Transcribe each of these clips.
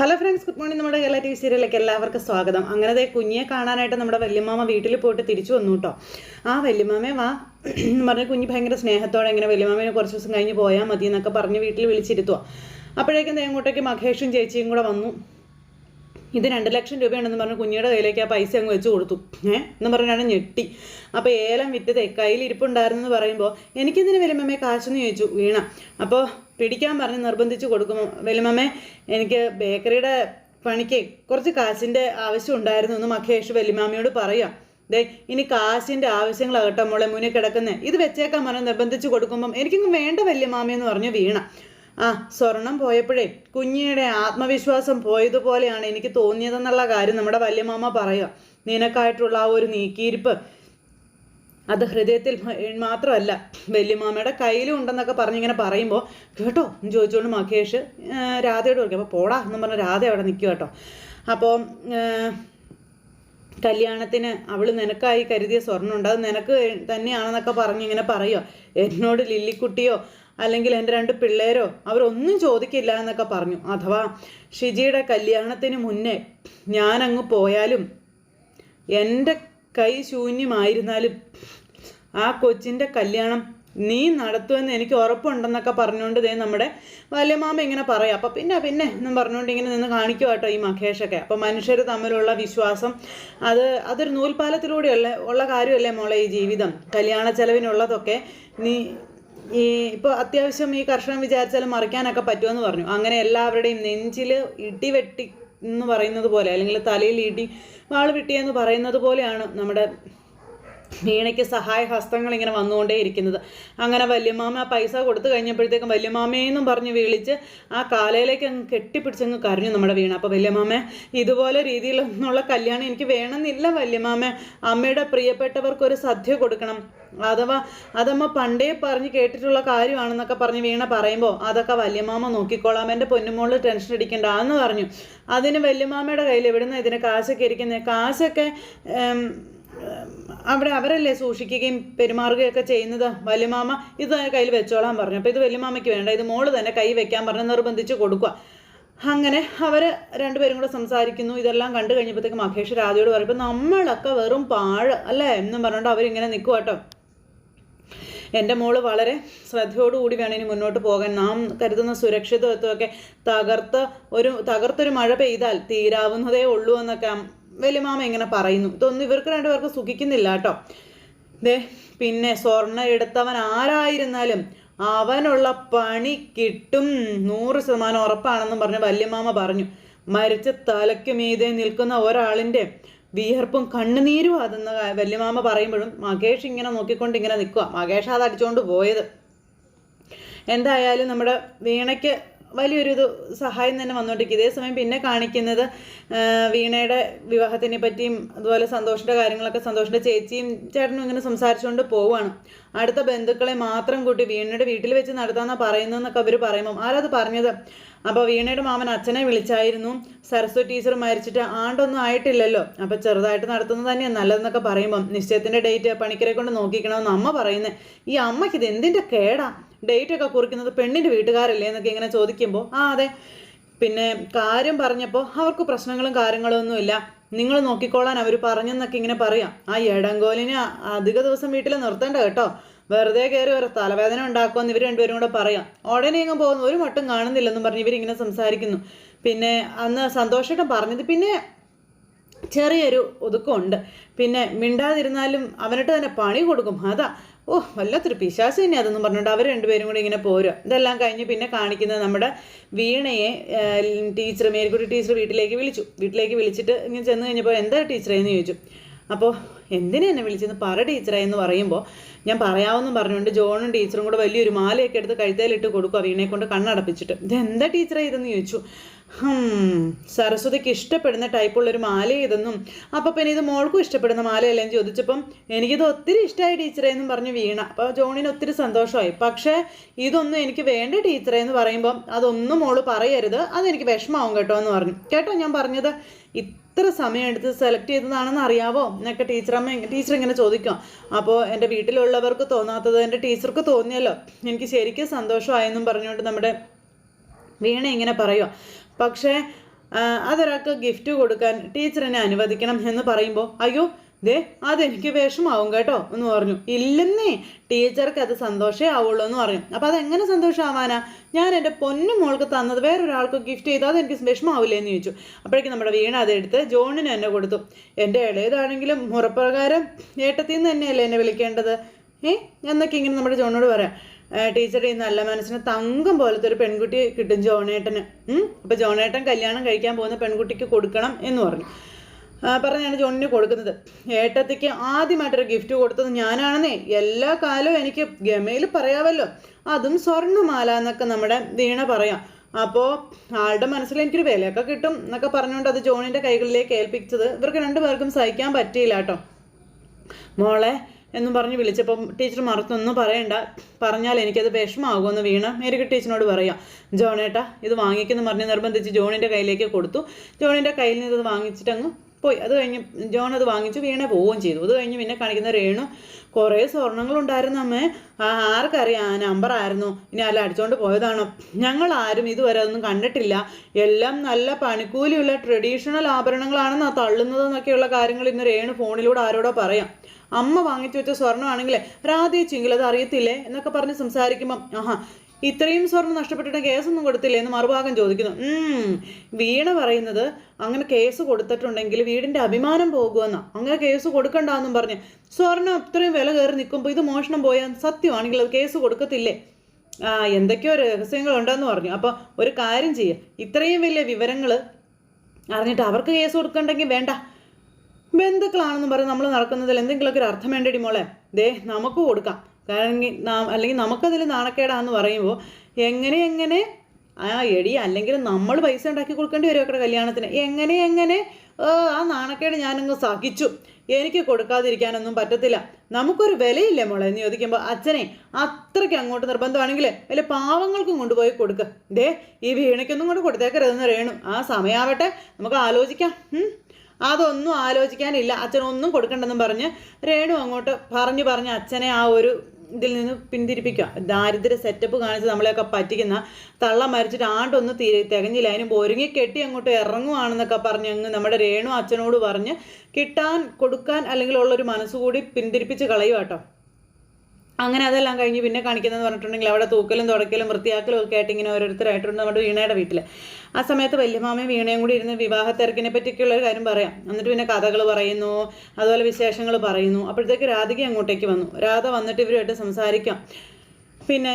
Hello friends good morning നമ്മുടെ Kerala T V സീരിയലിലേക്ക് എല്ലാവർക്കും സ്വാഗതം. അങ്ങനത്തെ കുഞ്ഞിയെ കാണാനായിട്ട് നമ്മുടെ വല്യമാമ വീട്ടിൽ പോയിട്ട് തിരിച്ചു വന്നു കേട്ടോ ആ വല്യമാമേ വാ. എന്ന് പറഞ്ഞ് കുഞ്ഞ് ഭയങ്കര സ്നേഹത്തോടെ ഇങ്ങനെ വല്യമാമേനെ കുറച്ച് ദിവസം കഴിഞ്ഞ് പോയാൽ മതി എന്നൊക്കെ പറഞ്ഞ് വീട്ടിൽ വിളിച്ചിരുത്തുക അപ്പോഴേക്കും ദേ അങ്ങോട്ടേക്ക് മഹേഷും ചേച്ചിയും കൂടെ വന്നു. ഇത് രണ്ട് ലക്ഷം രൂപയാണെന്ന് പറഞ്ഞ് കുഞ്ഞിയുടെ കയ്യിലേക്ക് ആ പൈസ അങ്ങ് വെച്ച് കൊടുത്തു. ഏ? എന്ന് പറഞ്ഞാണ് ഞെട്ടി. അപ്പോൾ ഏലം വിറ്റതേ എന്ന് പറയുമ്പോൾ എനിക്കെന്തിന് വലിയമ്മേ കാശെന്ന് ചോദിച്ചു വീണ. അപ്പോൾ പിടിക്കാൻ പറഞ്ഞ് നിർബന്ധിച്ച് കൊടുക്കുമോ? വലിയമ്മേ എനിക്ക് ബേക്കറിയുടെ പണിക്ക് കുറച്ച് കാശിന്റെ ആവശ്യം ഉണ്ടായിരുന്നു എന്ന് മഖേഷ് വലിയമ്മയോട് പറയാം. ദേ ഇനി കാശിന്റെ ആവശ്യങ്ങളാകട്ടെ മോളെ മുന്നിൽ കിടക്കുന്നേ. ഇത് വെച്ചേക്കാൻ പറഞ്ഞ് നിർബന്ധിച്ച് കൊടുക്കുമ്പം എനിക്കൊന്നും വേണ്ട വലിയമാമയെന്ന് പറഞ്ഞു വീണ. ആ സ്വർണം പോയപ്പോഴേ കുഞ്ഞിയുടെ ആത്മവിശ്വാസം പോയതുപോലെയാണ് എനിക്ക് തോന്നിയതെന്നുള്ള കാര്യം നമ്മുടെ വല്യമാമ പറയുക. നിനക്കായിട്ടുള്ള ആ ഒരു നീക്കിയിരിപ്പ് അത് ഹൃദയത്തിൽ മാത്രമല്ല വല്യമാമയുടെ കയ്യിലും ഉണ്ടെന്നൊക്കെ പറഞ്ഞിങ്ങനെ പറയുമ്പോൾ കേട്ടോ? എന്ന് ചോദിച്ചുകൊണ്ട് മഹേഷ് രാധയോട് ചോദിക്കും അപ്പോൾ പോടാ എന്ന് പറഞ്ഞ രാധ അവിടെ നിൽക്കുക കേട്ടോ. അപ്പോൾ കല്യാണത്തിന് അവൾ നിനക്കായി കരുതിയ സ്വർണമുണ്ട്. അത് നിനക്ക് തന്നെയാണെന്നൊക്കെ പറഞ്ഞ് ഇങ്ങനെ പറയുക. എന്നോട് ലില്ലിക്കുട്ടിയോ അല്ലെങ്കിൽ എന്റെ രണ്ട് പിള്ളേരോ അവരൊന്നും ചോദിക്കില്ല എന്നൊക്കെ പറഞ്ഞു. അഥവാ ഷിജിയുടെ കല്യാണത്തിന് മുന്നേ ഞാനങ്ങ് പോയാലും എന്റെ കൈ ശൂന്യമായിരുന്നാലും ആ കൊച്ചിന്റെ കല്യാണം നീ നടത്തുമെന്ന് എനിക്ക് ഉറപ്പുണ്ടെന്നൊക്കെ പറഞ്ഞുകൊണ്ട് ദേ നമ്മുടെ വല്യമാമ ഇങ്ങനെ പറയാം. അപ്പം പിന്നെ പിന്നെ എന്നും പറഞ്ഞുകൊണ്ട് ഇങ്ങനെ നിന്ന് കാണിക്കുക കേട്ടോ ഈ മഹേഷൊക്കെ. അപ്പം മനുഷ്യർ തമ്മിലുള്ള വിശ്വാസം അത് അതൊരു നൂൽപാലത്തിലൂടെയുള്ള ഉള്ള കാര്യമല്ലേ മോളെ ഈ ജീവിതം? കല്യാണ ചെലവിനുള്ളതൊക്കെ നീ ഈ ഇപ്പോൾ അത്യാവശ്യം ഈ കർഷകൻ വിചാരിച്ചാലും മറിക്കാനൊക്കെ പറ്റുമെന്ന് പറഞ്ഞു. അങ്ങനെ എല്ലാവരുടെയും നെഞ്ചിൽ ഇടിവെട്ടി എന്ന് പറയുന്നത് പോലെ അല്ലെങ്കിൽ തലയിൽ ഇടി വാൾ വെട്ടിയെന്ന് പറയുന്നത് പോലെയാണ് നമ്മുടെ മീണയ്ക്ക് സഹായ ഹസ്തങ്ങൾ ഇങ്ങനെ വന്നുകൊണ്ടേയിരിക്കുന്നത് അങ്ങനെ വല്യമാമ പൈസ കൊടുത്തു കഴിഞ്ഞപ്പോഴത്തേക്കും വല്യമാമയെന്നും പറഞ്ഞ് വിളിച്ച് ആ കാലയിലേക്ക് അങ്ങ് കെട്ടിപ്പിടിച്ചങ്ങ് കരഞ്ഞു നമ്മുടെ വീണ. അപ്പോൾ വല്യമാമ ഇതുപോലെ രീതിയിലൊന്നുള്ള കല്യാണം എനിക്ക് വേണമെന്നില്ല വല്യമാമ. അമ്മയുടെ പ്രിയപ്പെട്ടവർക്ക് ഒരു സദ്യ കൊടുക്കണം. അഥവാ അതമ്മ പണ്ടേ പറഞ്ഞ് കേട്ടിട്ടുള്ള കാര്യമാണെന്നൊക്കെ പറഞ്ഞ് വീണ പറയുമ്പോൾ അതൊക്കെ വല്യമാമ നോക്കിക്കോളാം എന്റെ പൊന്നുമോൾ ടെൻഷൻ അടിക്കണ്ട എന്ന് പറഞ്ഞു. അതിന് വല്യമാമയുടെ കയ്യിൽ എവിടുന്ന ഇതിന് കാശൊക്കെ ഇരിക്കുന്നത് കാശൊക്കെ അവിടെ അവരല്ലേ സൂക്ഷിക്കുകയും പെരുമാറുകയൊക്കെ ചെയ്യുന്നത്? വല്യമാമ ഇത് കയ്യിൽ വെച്ചോളാൻ പറഞ്ഞു. അപ്പോൾ ഇത് വല്യമാമയ്ക്ക് വേണ്ട ഇത് മോൾ തന്നെ കൈ വെക്കാൻ പറഞ്ഞ് നിർബന്ധിച്ച് കൊടുക്കുക. അങ്ങനെ അവർ രണ്ടുപേരും കൂടെ സംസാരിക്കുന്നു. ഇതെല്ലാം കണ്ടു കഴിഞ്ഞപ്പോഴത്തേക്ക് മഹേഷ് രാധയോട് പറയും ഇപ്പം നമ്മളൊക്കെ വെറും പാഴ് അല്ലേ? എന്നും പറഞ്ഞുകൊണ്ട് അവരിങ്ങനെ നിൽക്കുക കേട്ടോ. എന്റെ മോൾ വളരെ ശ്രദ്ധയോടുകൂടി വേണം ഇനി മുന്നോട്ട് പോകാൻ. നാം കരുതുന്ന സുരക്ഷിതത്വമൊക്കെ തകർത്ത് ഒരു തകർത്തൊരു മഴ പെയ്താൽ തീരാവുന്നതേ ഉള്ളൂ എന്നൊക്കെ വലിയ മാമ ഇങ്ങനെ പറയുന്നു. ഇതൊന്നും ഇവർക്ക് രണ്ടുപേർക്ക് സുഖിക്കുന്നില്ല കേട്ടോ. ദേ പിന്നെ സ്വർണ എടുത്തവൻ ആരായിരുന്നാലും അവനുള്ള പണി കിട്ടും. നൂറ് ശതമാനം ഉറപ്പാണെന്നും പറഞ്ഞ് വല്യമാമ പറഞ്ഞു. മരിച്ച തലയ്ക്ക് മീതെ നിൽക്കുന്ന ഒരാളിന്റെ വിയർപ്പും കണ്ണുനീരും അതെന്ന് വല്യമാമ പറയുമ്പോഴും മകേഷ് ഇങ്ങനെ നോക്കിക്കൊണ്ട് ഇങ്ങനെ നിൽക്കുക മകേഷ് അത് അടിച്ചുകൊണ്ട് പോയത്. എന്തായാലും നമ്മുടെ വീണയ്ക്ക് വലിയൊരു ഇത് സഹായം തന്നെ വന്നുകൊണ്ടിരിക്കും ഇതേ സമയം പിന്നെ കാണിക്കുന്നത് വീണയുടെ വിവാഹത്തിനെ പറ്റിയും അതുപോലെ സന്തോഷിന്റെ കാര്യങ്ങളൊക്കെ സന്തോഷിന്റെ ചേച്ചിയും ചേട്ടനും ഇങ്ങനെ സംസാരിച്ചുകൊണ്ട് പോവുകയാണ് അടുത്ത ബന്ധുക്കളെ മാത്രം കൂട്ടി വീണയുടെ വീട്ടിൽ വെച്ച് നടത്താമെന്നാണ് പറയുന്നതെന്നൊക്കെ അവർ പറയുമ്പം ആരത് പറഞ്ഞത്? അപ്പോൾ വീണയുടെ മാമൻ അച്ഛനെ വിളിച്ചായിരുന്നു. സരസ്വതി ടീച്ചർ മരിച്ചിട്ട് ആണ്ടൊന്നും ആയിട്ടില്ലല്ലോ. അപ്പോൾ ചെറുതായിട്ട് നടത്തുന്നത് തന്നെയാണ് നല്ലതെന്നൊക്കെ പറയുമ്പം നിശ്ചയത്തിന്റെ ഡേറ്റ് പണിക്കരെ കൊണ്ട് നോക്കിക്കണമെന്ന് അമ്മ പറയുന്നത് ഈ അമ്മയ്ക്ക് ഇത് എന്തിന്റെ കേടാ? ഡേറ്റ് ഒക്കെ കുറിക്കുന്നത് പെണ്ണിന്റെ വീട്ടുകാരല്ലേ എന്നൊക്കെ ഇങ്ങനെ ചോദിക്കുമ്പോൾ ആ അതെ. പിന്നെ കാര്യം പറഞ്ഞപ്പോൾ അവർക്ക് പ്രശ്നങ്ങളും കാര്യങ്ങളും ഒന്നുമില്ല നിങ്ങൾ നോക്കിക്കോളാൻ അവർ പറഞ്ഞെന്നൊക്കെ ഇങ്ങനെ പറയാം. ആ എടങ്കോലിനെ അധിക ദിവസം വീട്ടിൽ നിർത്തേണ്ട കേട്ടോ. വെറുതെ കയറി ഒരു തലവേദന ഉണ്ടാക്കുമെന്ന് ഇവർ രണ്ടുപേരും കൂടെ പറയാം. ഉടനെ ഇങ്ങ് പോകുന്നു. ഒരു മട്ടും കാണുന്നില്ലെന്നും പറഞ്ഞ് ഇവരിങ്ങനെ സംസാരിക്കുന്നു. പിന്നെ അന്ന് സന്തോഷമായിട്ടും പറഞ്ഞത് പിന്നെ ചെറിയൊരു ഒതുക്കമുണ്ട്. പിന്നെ മിണ്ടാതിരുന്നാലും അവനിട്ട് തന്നെ പണി കൊടുക്കും. അതാ. ഓ വല്ലാത്തൊരു പിശാസ് തന്നെ അതെന്നും പറഞ്ഞുകൊണ്ട് അവർ രണ്ടുപേരും കൂടി ഇങ്ങനെ പോരുക ഇതെല്ലാം കഴിഞ്ഞ് പിന്നെ കാണിക്കുന്നത് നമ്മുടെ വീണയെ ടീച്ചർ മേരിക്കുട്ടി ടീച്ചർ വീട്ടിലേക്ക് വിളിച്ചു. വീട്ടിലേക്ക് വിളിച്ചിട്ട് ഇങ്ങനെ ചെന്ന് കഴിഞ്ഞപ്പോൾ എന്താ ടീച്ചറേ എന്ന് ചോദിച്ചു. അപ്പോൾ എന്തിനാ എന്നെ വിളിച്ചെന്ന് പറ ടീച്ചറേ എന്ന് പറയുമ്പോൾ ഞാൻ പറയാമെന്നും പറഞ്ഞുകൊണ്ട് ജോണും ടീച്ചറും കൂടെ വലിയൊരു മാലയൊക്കെ എടുത്ത് കഴുത്തേലിട്ട് കൊടുക്കുക വീണയെ കൊണ്ട് കണ്ണടപ്പിച്ചിട്ട്. ഇത് എന്താ ടീച്ചറേ ഇതെന്ന് ചോദിച്ചു. സരസ്വതിക്ക് ഇഷ്ടപ്പെടുന്ന ടൈപ്പുള്ള ഒരു മാല ഇതെന്നും അപ്പം പിന്നെ ഇത് മോൾക്കും ഇഷ്ടപ്പെടുന്ന മാലയല്ലേ എന്ന് ചോദിച്ചപ്പം എനിക്കിത് ഒത്തിരി ഇഷ്ടമായി ടീച്ചറേ എന്നും പറഞ്ഞ് വീണ. അപ്പോൾ ജോണിന് ഒത്തിരി സന്തോഷമായി. പക്ഷേ ഇതൊന്നും എനിക്ക് വേണ്ട ടീച്ചറേ എന്ന് പറയുമ്പം അതൊന്നും മോൾ പറയരുത്. അതെനിക്ക് വിഷമാവും കേട്ടോ എന്ന് പറഞ്ഞു. കേട്ടോ ഞാൻ പറഞ്ഞത്? ഇത്ര സമയം എടുത്ത് സെലക്ട് ചെയ്തതാണെന്ന് അറിയാവോ? എന്നൊക്കെ ടീച്ചറമ്മ ടീച്ചർ ഇങ്ങനെ ചോദിക്കും. അപ്പോൾ എന്റെ വീട്ടിലുള്ളവർക്ക് തോന്നാത്തത് എന്റെ ടീച്ചർക്ക് തോന്നിയല്ലോ. എനിക്ക് ശരിക്കും സന്തോഷമായെന്നും പറഞ്ഞുകൊണ്ട് നമ്മുടെ വീണ ഇങ്ങനെ പറയുക പക്ഷേ അതൊരാൾക്ക് ഗിഫ്റ്റ് കൊടുക്കാൻ ടീച്ചറിനെ അനുവദിക്കണം എന്ന് പറയുമ്പോൾ അയ്യോ ദേ അതെനിക്ക് വിഷമാവും കേട്ടോ എന്ന് പറഞ്ഞു. ഇല്ലെന്നേ ടീച്ചർക്ക് അത് സന്തോഷേ ആവുള്ളൂ എന്ന് പറഞ്ഞു. അപ്പം അതെങ്ങനെ സന്തോഷമാവാനാ ഞാൻ എന്റെ പൊന്നു മോൾക്ക് തന്നത് വേറൊരാൾക്ക് ഗിഫ്റ്റ് ചെയ്തു അതെനിക്ക് വിഷമാവില്ലേ എന്ന് ചോദിച്ചു. അപ്പോഴേക്കും നമ്മുടെ വീണ അതെടുത്ത് ജോണിന് എന്നെ കൊടുത്തു. എന്റെ ഇളയതാണെങ്കിലും മുറപ്രകാരം ഏട്ടത്തിൽ നിന്ന് തന്നെയല്ലേ എന്നെ വിളിക്കേണ്ടത്? ഏ? എന്നൊക്കെ ഇങ്ങനെ നമ്മുടെ ജോണിനോട് പറയാം. ടീച്ചർ ഈ നല്ല മനസ്സിന് തങ്കം പോലത്തെ ഒരു പെൺകുട്ടി കിട്ടും ജോണേട്ടന്. അപ്പോൾ അപ്പൊ ജോണേട്ടൻ കല്യാണം കഴിക്കാൻ പോകുന്ന പെൺകുട്ടിക്ക് കൊടുക്കണം എന്ന് പറഞ്ഞു. പറഞ്ഞാണ് ജോണിന് കൊടുക്കുന്നത്. ഏട്ടത്തിക്ക് ആദ്യമായിട്ടൊരു ഗിഫ്റ്റ് കൊടുത്തത് ഞാനാണെന്നേ. എല്ലാ കാലവും എനിക്ക് ഗമയിൽ പറയാമല്ലോ അതും സ്വർണമാല എന്നൊക്കെ നമ്മുടെ വീണ പറയാം. അപ്പോൾ ആളുടെ മനസ്സിൽ എനിക്കൊരു വിലയൊക്കെ കിട്ടും എന്നൊക്കെ പറഞ്ഞുകൊണ്ട് അത് ജോണിന്റെ കൈകളിലേക്ക് ഏൽപ്പിച്ചത്. ഇവർക്ക് രണ്ടുപേർക്കും സഹിക്കാൻ പറ്റിയില്ല കേട്ടോ. മോളെ എന്നും പറഞ്ഞ് വിളിച്ചപ്പോൾ ടീച്ചർ മറുത്തൊന്നും പറയണ്ട. പറഞ്ഞാൽ എനിക്കത് വിഷമാകുമെന്ന് വീണ മേരിക ടീച്ചറിനോട് പറയാം. ജോണേട്ടാ ഇത് വാങ്ങിക്കുന്നു പറഞ്ഞ് നിർബന്ധിച്ച് ജോണിന്റെ കയ്യിലേക്ക് കൊടുത്തു. ജോണിന്റെ കയ്യിൽ നിന്ന് ഇത് വാങ്ങിച്ചിട്ട് അങ്ങ് പോയി. അത് കഴിഞ്ഞ് ജോൺ അത് വാങ്ങിച്ചു വീണ പോവുകയും ചെയ്തു. അത് കഴിഞ്ഞ് പിന്നെ കാണിക്കുന്ന രേണു കുറേ സ്വർണങ്ങളുണ്ടായിരുന്നു അമ്മേ. ആർക്കറിയാം ആ നമ്പർ ആയിരുന്നു. ഇനി അല്ല അടിച്ചുകൊണ്ട് പോയതാണോ? ഞങ്ങൾ ആരും ഇതുവരെ അതൊന്നും കണ്ടിട്ടില്ല. എല്ലാം നല്ല പണിക്കൂലിയുള്ള ട്രഡീഷണൽ ആഭരണങ്ങളാണെന്നാ തള്ളുന്നത് എന്നൊക്കെയുള്ള കാര്യങ്ങൾ ഇന്ന് രേണു ഫോണിലൂടെ ആരോടോ പറയാം. അമ്മ വാങ്ങിച്ചു വെച്ച സ്വർണമാണെങ്കിലേ രാധേച്ചെങ്കിൽ അത് അറിയത്തില്ലേ? എന്നൊക്കെ പറഞ്ഞ് സംസാരിക്കുമ്പം ആഹാ ഇത്രയും സ്വർണം നഷ്ടപ്പെട്ടിട്ട് കേസൊന്നും കൊടുത്തില്ലേ എന്ന് മറുഭാഗം ചോദിക്കുന്നു. വീണ പറയുന്നത് അങ്ങനെ കേസ് കൊടുത്തിട്ടുണ്ടെങ്കിൽ വീടിന്റെ അഭിമാനം പോകുമെന്നാ. അങ്ങനെ കേസ് കൊടുക്കണ്ടെന്നും പറഞ്ഞ് സ്വർണം അത്രയും വില കയറി നിൽക്കുമ്പോൾ ഇത് മോഷണം പോയാൽ സത്യമാണെങ്കിൽ അത് കേസ് കൊടുക്കത്തില്ലേ? ആ എന്തൊക്കെയോ രഹസ്യങ്ങളുണ്ടെന്ന് പറഞ്ഞു. അപ്പോൾ ഒരു കാര്യം ചെയ്യുക ഇത്രയും വലിയ വിവരങ്ങൾ അറിഞ്ഞിട്ട് അവർക്ക് കേസ് കൊടുക്കണ്ടെങ്കിൽ വേണ്ട. ബന്ധുക്കളാണെന്ന് പറഞ്ഞ് നമ്മൾ നടക്കുന്നതിൽ എന്തെങ്കിലുമൊക്കെ ഒരു അർത്ഥം വേണ്ടടി മോളെ. ദേ നമുക്ക് കൊടുക്കാം. കാരണം അല്ലെങ്കിൽ നമുക്കതിൽ നാണക്കേടാന്ന് പറയുമ്പോൾ എങ്ങനെ എങ്ങനെ ആ എടി അല്ലെങ്കിൽ നമ്മൾ പൈസ ഉണ്ടാക്കി കൊടുക്കേണ്ടി വരും ഒക്കെ കല്യാണത്തിന്. എങ്ങനെ എങ്ങനെ ആ നാണക്കേട് ഞാനങ്ങ് സഹിച്ചു. എനിക്ക് കൊടുക്കാതിരിക്കാനൊന്നും പറ്റത്തില്ല. നമുക്കൊരു വിലയില്ലേ മോളെ? എന്ന് ചോദിക്കുമ്പോൾ അച്ഛനെ അത്രയ്ക്ക് അങ്ങോട്ട് നിർബന്ധമാണെങ്കിൽ വല്ല പാവങ്ങൾക്കും കൊണ്ടുപോയി കൊടുക്കുക ദേ ഈ വീണയ്ക്കൊന്നും കൊണ്ട് കൊടുത്തേക്കരുതെന്ന് രേണു. ആ സമയാവട്ടെ നമുക്ക് ആലോചിക്കാം. അതൊന്നും ആലോചിക്കാനില്ല. അച്ഛനൊന്നും കൊടുക്കണ്ടെന്നും പറഞ്ഞ് രേണു അങ്ങോട്ട് പറഞ്ഞു പറഞ്ഞ് അച്ഛനെ ആ ഒരു ഇതിൽ നിന്ന് പിന്തിരിപ്പിക്കുക. ദാരിദ്ര്യ സെറ്റപ്പ് കാണിച്ച് നമ്മളെയൊക്കെ പറ്റിക്കുന്ന തള്ള മരിച്ചിട്ട് ആണ്ടൊന്നും തീരെ തികഞ്ഞില്ല. അതിന് ഒരുങ്ങി കെട്ടി അങ്ങോട്ട് ഇറങ്ങുവാണെന്നൊക്കെ പറഞ്ഞ് അങ്ങ് നമ്മുടെ രേണു അച്ഛനോട് പറഞ്ഞ് കിട്ടാൻ കൊടുക്കാൻ അല്ലെങ്കിൽ ഉള്ളൊരു മനസ്സുകൂടി പിന്തിരിപ്പിച്ച് കളയുക കേട്ടോ അങ്ങനെ അതെല്ലാം കഴിഞ്ഞ് പിന്നെ കാണിക്കുന്നതെന്ന് പറഞ്ഞിട്ടുണ്ടെങ്കിൽ അവിടെ തൂക്കലും തുടക്കലും വൃത്തിയാക്കലും ഒക്കെ ആയിട്ട് ഇങ്ങനെ ഓരോരുത്തരായിട്ടുണ്ട് നമ്മുടെ വീണയുടെ വീട്ടിൽ ആ സമയത്ത് വല്യമാമയും വീണയും കൂടി ഇരുന്ന് വിവാഹ തിരക്കിനെ പറ്റിയൊക്കെയുള്ള ഒരു കാര്യം പറയാം. എന്നിട്ട് പിന്നെ കഥകൾ പറയുന്നു അതുപോലെ വിശേഷങ്ങൾ പറയുന്നു. അപ്പോഴത്തേക്ക് രാധിക അങ്ങോട്ടേക്ക് വന്നു. രാധ വന്നിട്ട് ഇവരുമായിട്ട് സംസാരിക്കാം. പിന്നെ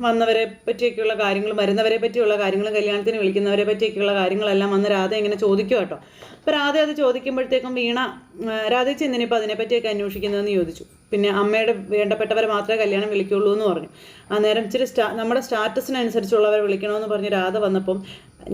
വന്നവരെ പറ്റിയൊക്കെയുള്ള കാര്യങ്ങളും വരുന്നവരെ പറ്റിയുള്ള കാര്യങ്ങളും കല്യാണത്തിന് വിളിക്കുന്നവരെ പറ്റിയൊക്കെയുള്ള കാര്യങ്ങളെല്ലാം വന്ന് രാധ ഇങ്ങനെ ചോദിക്കും കേട്ടോ അപ്പോൾ രാധ അത് ചോദിക്കുമ്പോഴത്തേക്കും വീണ രാധ ചെന്നിനിപ്പോൾ അതിനെപ്പറ്റിയൊക്കെ അന്വേഷിക്കുന്നതെന്ന് ചോദിച്ചു. പിന്നെ അമ്മയുടെ വേണ്ടപ്പെട്ടവരെ മാത്രമേ കല്യാണം വിളിക്കുള്ളൂ എന്ന് പറഞ്ഞു. അന്നേരം ഇച്ചിരി സ്റ്റാ നമ്മുടെ സ്റ്റാറ്റസിനനുസരിച്ചുള്ളവരെ വിളിക്കണമെന്ന് പറഞ്ഞ് രാധ വന്നപ്പം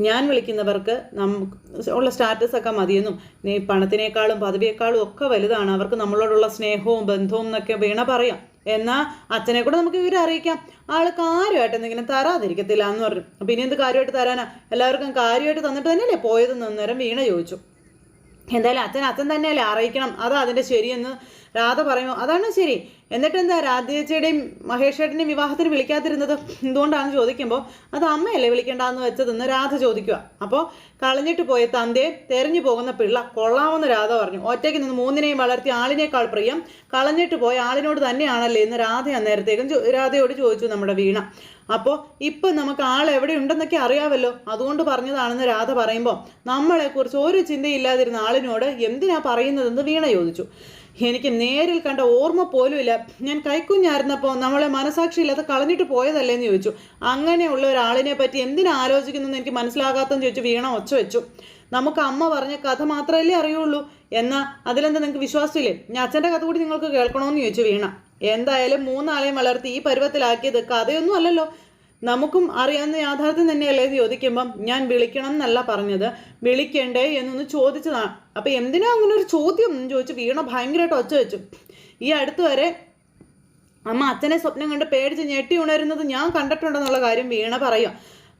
ഞാൻ വിളിക്കുന്നവർക്ക് നമുക്ക് ഉള്ള സ്റ്റാറ്റസൊക്കെ മതിയെന്നും നീ പണത്തിനേക്കാളും പദവിയേക്കാളും ഒക്കെ വലുതാണ് അവർക്ക് നമ്മളോടുള്ള സ്നേഹവും ബന്ധവും എന്നൊക്കെ വീണ പറയാം. എന്നാൽ അച്ഛനെ കൂടെ നമുക്ക് ഇവരെ അറിയിക്കാം. ആൾ കാര്യമായിട്ട് എന്തെങ്കിലും തരാതിരിക്കത്തില്ല എന്ന് പറഞ്ഞു. അപ്പം ഇനി എന്ത് കാര്യമായിട്ട് തരാനാ? എല്ലാവർക്കും കാര്യമായിട്ട് തന്നിട്ട് തന്നെയല്ലേ പോയതെന്ന് അന്നേരം വീണ ചോദിച്ചു. എന്തായാലും അച്ഛൻ അച്ഛൻ തന്നെയല്ലേ അറിയിക്കണം. അതാ അതിന്റെ ശരിയെന്ന് രാധ പറയുമോ അതാണ് ശരി. എന്നിട്ട് എന്താ രാധേച്ചിയുടെയും മഹേഷേട്ടന്റെയും വിവാഹത്തിന് വിളിക്കാതിരുന്നത്? എന്തുകൊണ്ടാണ്? ചോദിക്കുമ്പോൾ അത് അമ്മയല്ലേ വിളിക്കേണ്ടെന്ന് വെച്ചതെന്ന് രാധ ചോദിക്കുക അപ്പോൾ കളഞ്ഞിട്ട് പോയ തന്തയെ തെരഞ്ഞു പോകുന്ന പിള്ള കൊള്ളാമെന്ന് രാധ പറഞ്ഞു. ഒറ്റയ്ക്ക് നിന്ന് മൂന്നിനെയും വളർത്തി ആളിനേക്കാൾ പ്രിയം കളഞ്ഞിട്ട് പോയ ആളിനോട് തന്നെയാണല്ലേ എന്ന് രാധ അന്നേരത്തേക്കും രാധയോട് ചോദിച്ചു നമ്മുടെ വീണ. അപ്പോൾ ഇപ്പം നമുക്ക് ആൾ എവിടെ ഉണ്ടെന്നൊക്കെ അറിയാമല്ലോ അതുകൊണ്ട് പറഞ്ഞതാണെന്ന് രാധ പറയുമ്പോൾ നമ്മളെക്കുറിച്ച് ഒരു ചിന്തയില്ലാതിരുന്ന ആളിനോട് എന്തിനാ പറയുന്നതെന്ന് വീണ ചോദിച്ചു. എനിക്ക് നേരിൽ കണ്ട ഓർമ്മ പോലും ഇല്ല. ഞാൻ കൈക്കുഞ്ഞായിരുന്നപ്പോൾ നമ്മളെ മനസാക്ഷിയില്ലാതെ കളഞ്ഞിട്ട് പോയതല്ലേ എന്ന് ചോദിച്ചു. അങ്ങനെയുള്ള ഒരാളിനെ പറ്റി എന്തിനാ ആലോചിക്കുന്നതെന്ന് എനിക്ക് മനസ്സിലാകാത്തെന്ന് ചോദിച്ചു വീണ ഒച്ച വെച്ചു. നമുക്ക് അമ്മ പറഞ്ഞ കഥ മാത്രമല്ലേ അറിയുള്ളൂ. എന്നാൽ അതിലെന്താ നിങ്ങൾക്ക് വിശ്വാസമില്ലേ? ഞാൻ അച്ഛന്റെ കഥ കൂടി നിങ്ങൾക്ക് കേൾക്കണമെന്ന് ചോദിച്ചു വീണ. എന്തായാലും മൂന്നാളെയും വളർത്തി ഈ പരുവത്തിലാക്കിയത് കഥയൊന്നും അല്ലല്ലോ. നമുക്കും അറിയാവുന്ന യാഥാർത്ഥ്യം തന്നെയല്ലേ അല്ലേ ചോദിക്കുമ്പം ഞാൻ വിളിക്കണം എന്നല്ല പറഞ്ഞത്. വിളിക്കണ്ടേ എന്നൊന്ന് ചോദിച്ചതാണ്. അപ്പം എന്തിനാ അങ്ങനെ ഒരു ചോദ്യം? എന്ന് ചോദിച്ച് വീണ ഭയങ്കരമായിട്ട് ഒച്ച വെച്ചു. ഈ അടുത്ത് വരെ അമ്മ അച്ഛനെ സ്വപ്നം കണ്ട് പേടിച്ച് ഞെട്ടി ഉണരുന്നത് ഞാൻ കണ്ടിട്ടുണ്ടെന്നുള്ള കാര്യം വീണ പറയും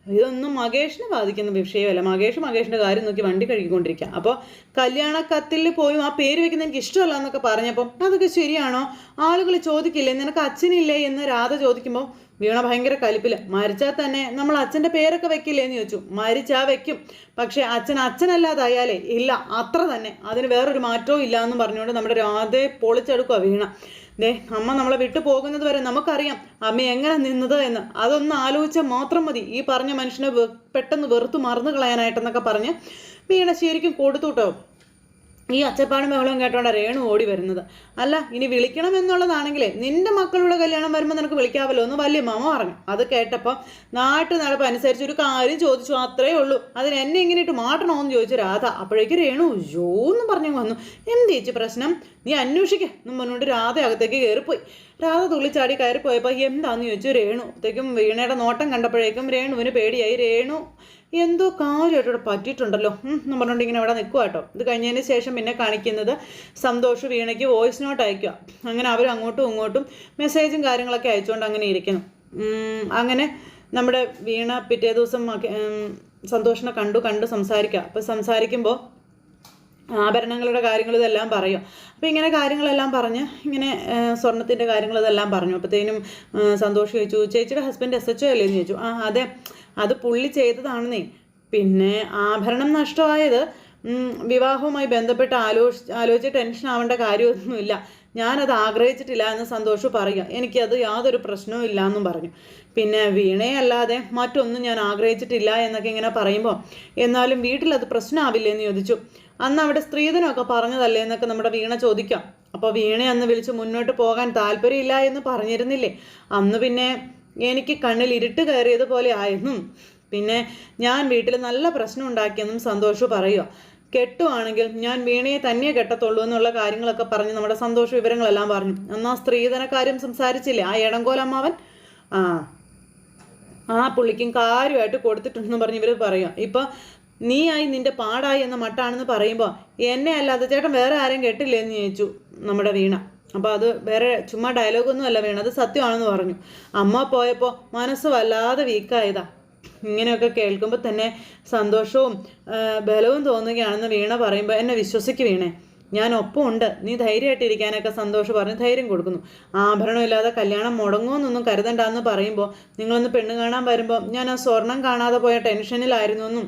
ഇതൊന്നും മകേഷിനെ ബാധിക്കുന്ന വിഷയമല്ല. മകേഷ് മകേഷിന്റെ കാര്യം നോക്കി വണ്ടി കഴുകിക്കൊണ്ടിരിക്കുക. അപ്പോൾ കല്യാണ കത്തിൽ പോയി ആ പേര് വെക്കുന്ന എനിക്ക് ഇഷ്ടമല്ല എന്നൊക്കെ പറഞ്ഞപ്പം അതൊക്കെ ശരിയാണോ? ആളുകൾ ചോദിക്കില്ലേ? നിനക്ക് അച്ഛനില്ലേ? എന്ന് രാധ ചോദിക്കുമ്പോൾ വീണ ഭയങ്കര കലിപ്പിൽ മരിച്ചാൽ തന്നെ നമ്മൾ അച്ഛന്റെ പേരൊക്കെ വെക്കില്ലേന്ന് ചോദിച്ചു. മരിച്ചാ വെക്കും. പക്ഷേ അച്ഛൻ അച്ഛനല്ലാതായാലേ ഇല്ല അത്ര തന്നെ. അതിന് വേറൊരു മാറ്റവും ഇല്ല എന്നും പറഞ്ഞുകൊണ്ട് നമ്മുടെ രാധയെ പൊളിച്ചെടുക്കുക വീണ. ദേ അമ്മ നമ്മളെ വിട്ടു പോകുന്നത് വരെ നമുക്കറിയാം അമ്മ എങ്ങനെ നിന്നത് എന്ന്. അതൊന്ന് ആലോചിച്ചാൽ മാത്രം മതി. ഈ പറഞ്ഞ മനുഷ്യനെ പെട്ടെന്ന് വെറുത്തു മറന്നു കളയാനായിട്ടെന്നൊക്കെ പറഞ്ഞ് വീണ ശരിക്കും കൊടുത്തു കേട്ടോ ഈ അച്ചപ്പാടും ബഹളവും കേട്ടോണ്ട രേണു ഓടി വരുന്നത്. അല്ല ഇനി വിളിക്കണം എന്നുള്ളതാണെങ്കിലേ നിന്റെ മക്കളുടെ കല്യാണം വരുമ്പോൾ നിനക്ക് വിളിക്കാമല്ലോ എന്ന് വലിയ മാമ പറഞ്ഞു. അത് കേട്ടപ്പോൾ നാട്ടു നടപ്പ് അനുസരിച്ച് ഒരു കാര്യം ചോദിച്ചു അത്രേ ഉള്ളൂ. അതിന് എന്നെ ഇങ്ങനെ ഇട്ട് ചോദിച്ചു രാധ. അപ്പോഴേക്ക് രേണു അയ്യോ എന്ന് പറഞ്ഞു വന്നു. എന്ത് ചേച്ചി പ്രശ്നം? നീ അന്വേഷിക്കുക എന്നും പറഞ്ഞുകൊണ്ട് രാധ അകത്തേക്ക് കയറിപ്പോയി. രാധ തുള്ളിച്ചാടി കയറിപ്പോയപ്പോൾ എന്താന്ന് ചോദിച്ചു രേണു. അപ്പോഴത്തേക്കും വീണയുടെ നോട്ടം കണ്ടപ്പോഴേക്കും രേണുവിന് പേടിയായി. രേണു എന്തോ കാര്യമായിട്ട് ഇവിടെ പറ്റിയിട്ടുണ്ടല്ലോ. എന്ന് ഇങ്ങനെ ഇവിടെ നിൽക്കുക കേട്ടോ. ഇത് കഴിഞ്ഞതിന് ശേഷം പിന്നെ കാണിക്കുന്നത് സന്തോഷ് വീണയ്ക്ക് വോയിസ് നോട്ട് അയക്കുക അങ്ങനെ അവർ അങ്ങോട്ടും ഇങ്ങോട്ടും മെസ്സേജും കാര്യങ്ങളൊക്കെ അയച്ചുകൊണ്ട് അങ്ങനെ ഇരിക്കുന്നു. അങ്ങനെ നമ്മുടെ വീണ പിറ്റേ ദിവസം സന്തോഷിനെ കണ്ടു കണ്ടു സംസാരിക്കുക അപ്പോൾ സംസാരിക്കുമ്പോൾ ആഭരണങ്ങളുടെ കാര്യങ്ങൾ ഇതെല്ലാം പറയും. അപ്പോൾ ഇങ്ങനെ കാര്യങ്ങളെല്ലാം പറഞ്ഞ് ഇങ്ങനെ സ്വർണത്തിന്റെ കാര്യങ്ങൾ ഇതെല്ലാം പറഞ്ഞു. അപ്പോഴത്തേനും സന്തോഷം ചോദിച്ചു ചേച്ചിയുടെ ഹസ്ബൻഡ് എസ് എച്ച് ഒ അല്ലേ? എന്ന് ചോദിച്ചു. ആ അതെ. അത് പുള്ളി ചെയ്തതാണെന്നേ. പിന്നെ ആഭരണം നഷ്ടമായത് വിവാഹവുമായി ബന്ധപ്പെട്ട് ആലോചി ആലോചിച്ച് ടെൻഷൻ ആവേണ്ട കാര്യമൊന്നുമില്ല. ഞാനത് ആഗ്രഹിച്ചിട്ടില്ല എന്ന് സന്തോഷ് പറയുക. എനിക്കത് യാതൊരു പ്രശ്നവും ഇല്ല എന്നും പറഞ്ഞു. പിന്നെ വീണയല്ലാതെ മറ്റൊന്നും ഞാൻ ആഗ്രഹിച്ചിട്ടില്ല എന്നൊക്കെ ഇങ്ങനെ പറയുമ്പോൾ എന്നാലും വീട്ടിലത് പ്രശ്നമാവില്ലേ എന്ന് ചോദിച്ചു. അന്ന് അവിടെ സ്ത്രീധനമൊക്കെ പറഞ്ഞതല്ലേ എന്നൊക്കെ നമ്മുടെ വീണ ചോദിക്കാം. അപ്പോൾ വീണയെന്ന് വിളിച്ച് മുന്നോട്ട് പോകാൻ താല്പര്യമില്ല എന്ന് പറഞ്ഞിരുന്നില്ലേ. അന്ന് പിന്നെ എനിക്ക് കണ്ണിൽ ഇരുട്ട് കയറിയതുപോലെ ആയെന്നും പിന്നെ ഞാൻ വീട്ടിൽ നല്ല പ്രശ്നം ഉണ്ടാക്കിയെന്നും സന്തോഷ് പറയുക. കെട്ടുവാണെങ്കിൽ ഞാൻ വീണയെ തന്നെ കെട്ടത്തുള്ളൂ എന്നുള്ള കാര്യങ്ങളൊക്കെ പറഞ്ഞ് നമ്മുടെ സന്തോഷ വിവരങ്ങളെല്ലാം പറഞ്ഞു. എന്നാ സ്ത്രീധന കാര്യം സംസാരിച്ചില്ലേ? ആ എടങ്കോലമ്മാവൻ ആ. ആ പുള്ളിക്കും കാര്യമായിട്ട് കൊടുത്തിട്ടുണ്ടെന്ന് പറഞ്ഞ് ഇവർ പറയാം ഇപ്പം നീയായി നിന്റെ പാടായി എന്ന മട്ടാണെന്ന് പറയുമ്പോൾ എന്നെ അല്ലാതെ ചേട്ടൻ വേറെ ആരെയും കേട്ടില്ലേ എന്ന് ചോദിച്ചു നമ്മുടെ വീണ. അപ്പോൾ അത് വേറെ ചുമ്മാ ഡയലോഗൊന്നും അല്ല വീണത് സത്യമാണെന്ന് പറഞ്ഞു. അമ്മ പോയപ്പോൾ മനസ്സ് വല്ലാതെ വീക്കായതാ ഇങ്ങനെയൊക്കെ കേൾക്കുമ്പോൾ തന്നെ സന്തോഷവും ബലവും തോന്നുകയാണെന്ന് വീണ പറയുമ്പോൾ എന്നെ വിശ്വസിക്ക് വീണേ. ഞാൻ ഒപ്പമുണ്ട്. നീ ധൈര്യമായിട്ടിരിക്കാനൊക്കെ സന്തോഷം പറഞ്ഞ് ധൈര്യം കൊടുക്കുന്നു. ആഭരണമില്ലാതെ കല്യാണം മുടങ്ങുമെന്നൊന്നും കരുതണ്ടെന്ന് പറയുമ്പോൾ നിങ്ങളൊന്ന് പെണ്ണ് കാണാൻ വരുമ്പോൾ ഞാൻ ആ സ്വർണം കാണാതെ പോയ ടെൻഷനിലായിരുന്നു എന്നും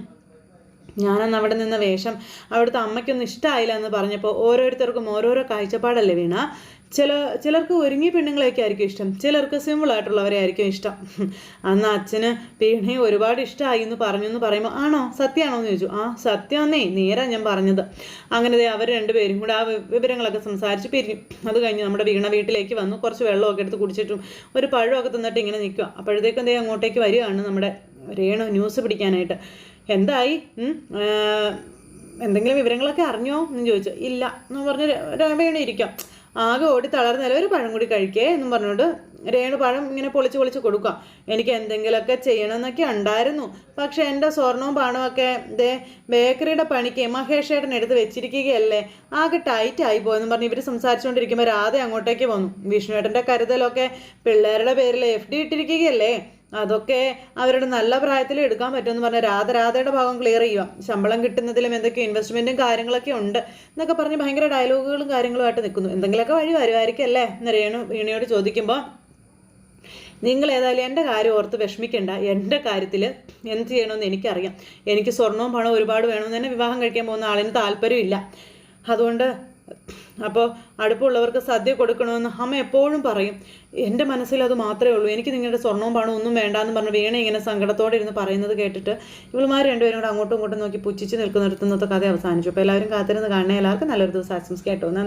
ഞാനന്ന് അവിടെ നിന്ന വേഷം അവിടുത്തെ അമ്മയ്ക്കൊന്നും ഇഷ്ടമായില്ല എന്ന് പറഞ്ഞപ്പോൾ ഓരോരുത്തർക്കും ഓരോരോ കാഴ്ചപ്പാടല്ലേ വീണ? ചില ചിലർക്ക് ഒരുങ്ങിയ പെണ്ണുങ്ങളെയൊക്കെ ആയിരിക്കും ഇഷ്ടം. ചിലർക്ക് സിമ്പിൾ ആയിട്ടുള്ളവരെ ആയിരിക്കും ഇഷ്ടം. അന്ന് അച്ഛന് പീണയെ ഒരുപാട് ഇഷ്ടമായി എന്ന് പറഞ്ഞു എന്ന് പറയുമ്പോൾ ആണോ? സത്യമാണോ എന്ന് ചോദിച്ചു. ആ സത്യമെന്നേ നേരാ ഞാൻ പറഞ്ഞത്. അങ്ങനെ അവർ രണ്ടുപേരും കൂടെ ആ വിവരങ്ങളൊക്കെ സംസാരിച്ച് പിരിഞ്ഞു. അത് കഴിഞ്ഞ് നമ്മുടെ വീണ വീട്ടിലേക്ക് വന്നു. കുറച്ച് വെള്ളമൊക്കെ എടുത്ത് കുടിച്ചിട്ടും ഒരു പഴമൊക്കെ തന്നിട്ട് ഇങ്ങനെ നിൽക്കുക അപ്പോഴത്തേക്കും ദേ അങ്ങോട്ടേക്ക് വരികയാണ് നമ്മുടെ രേണു ന്യൂസ് പിടിക്കാനായിട്ട്. എന്തായി? എന്തെങ്കിലും വിവരങ്ങളൊക്കെ അറിഞ്ഞോ? എന്ന് ചോദിച്ചു. ഇല്ല എന്ന് പറഞ്ഞ് വേണേ ഇരിക്കാം. ആകെ ഓടി തളർന്നാലും ഒരു പഴം കൂടി കഴിക്കേ എന്നും പറഞ്ഞുകൊണ്ട് രേണു പഴം ഇങ്ങനെ പൊളിച്ച് പൊളിച്ച് കൊടുക്കാം എനിക്ക് എന്തെങ്കിലുമൊക്കെ ചെയ്യണമെന്നൊക്കെ ഉണ്ടായിരുന്നു. പക്ഷെ എന്റെ സ്വർണവും പണമൊക്കെ ദേ ബേക്കറിയുടെ പണിക്ക് മഹേഷ് ഏട്ടൻ എടുത്ത് വെച്ചിരിക്കുകയല്ലേ. ആകെ ടൈറ്റ് ആയി പോയെന്ന് പറഞ്ഞ് ഇവർ സംസാരിച്ചുകൊണ്ടിരിക്കുമ്പോൾ രാധ അങ്ങോട്ടേക്ക് വന്നു. വിഷ്ണുവേട്ടന്റെ കരുതലൊക്കെ പിള്ളേരുടെ പേരിൽ എഫ് ഡി ഇട്ടിരിക്കുകയല്ലേ. അതൊക്കെ അവരുടെ നല്ല പ്രായത്തിൽ എടുക്കാൻ പറ്റുമെന്ന് പറഞ്ഞ രാധ രാധയുടെ ഭാഗം ക്ലിയർ ചെയ്യുക. ശമ്പളം കിട്ടുന്നതിലും എന്തൊക്കെ ഇൻവെസ്റ്റ്മെന്റും കാര്യങ്ങളൊക്കെ ഉണ്ട് എന്നൊക്കെ പറഞ്ഞ് ഭയങ്കര ഡയലോഗുകളും കാര്യങ്ങളുമായിട്ട് നിൽക്കുന്നു. എന്തെങ്കിലുമൊക്കെ വഴി വരുമായിരിക്കും അല്ലേ? എന്ന് രേണു വീണയോട് ചോദിക്കുമ്പോൾ നിങ്ങൾ ഏതായാലും എന്റെ കാര്യം ഓർത്ത് വിഷമിക്കേണ്ട. എന്റെ കാര്യത്തിൽ എന്ത് ചെയ്യണമെന്ന് എനിക്കറിയാം. എനിക്ക് സ്വർണവും പണവും ഒരുപാട് വേണമെന്ന് തന്നെ വിവാഹം കഴിക്കാൻ പോകുന്ന ആളിന് താല്പര്യമില്ല. അതുകൊണ്ട് അപ്പോൾ അടുപ്പുള്ളവർക്ക് സദ്യ കൊടുക്കണമെന്ന് അമ്മ എപ്പോഴും പറയും. എന്റെ മനസ്സിൽ അത് മാത്രമേ ഉള്ളൂ. എനിക്ക് നിങ്ങളുടെ സ്വർണവും പണവും ഒന്നും വേണ്ട എന്ന് പറഞ്ഞ് വീണ ഇങ്ങനെ സങ്കടത്തോടെ ഇരുന്ന് പറയുന്നത് കേട്ടിട്ട് ഇവളുമാർ രണ്ടുപേരും കൂടെ അങ്ങോട്ടും ഇങ്ങോട്ടും നോക്കി പുച്ഛിച്ച് നിൽക്കുന്നിടത്തുന്നൊക്കെ കഥ അവസാനിച്ചു. അപ്പോൾ എല്ലാവരും കാത്തിരുന്ന് കാണണേ എല്ലാവർക്കും നല്ലൊരു ദിവസം ആശംസിക്കാം കേട്ടോ. നന്ദി.